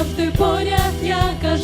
завжди поряд я кажу.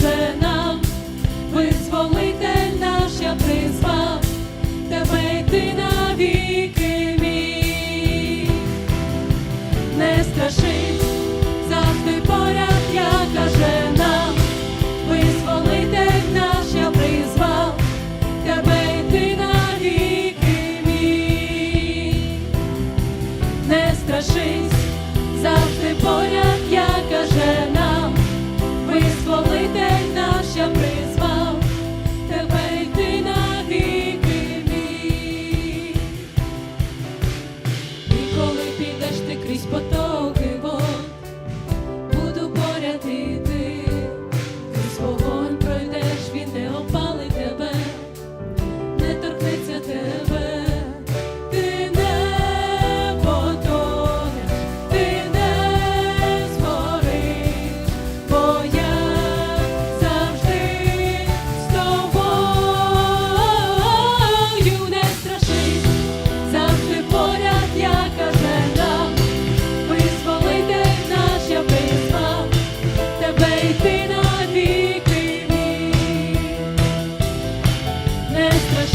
nuestra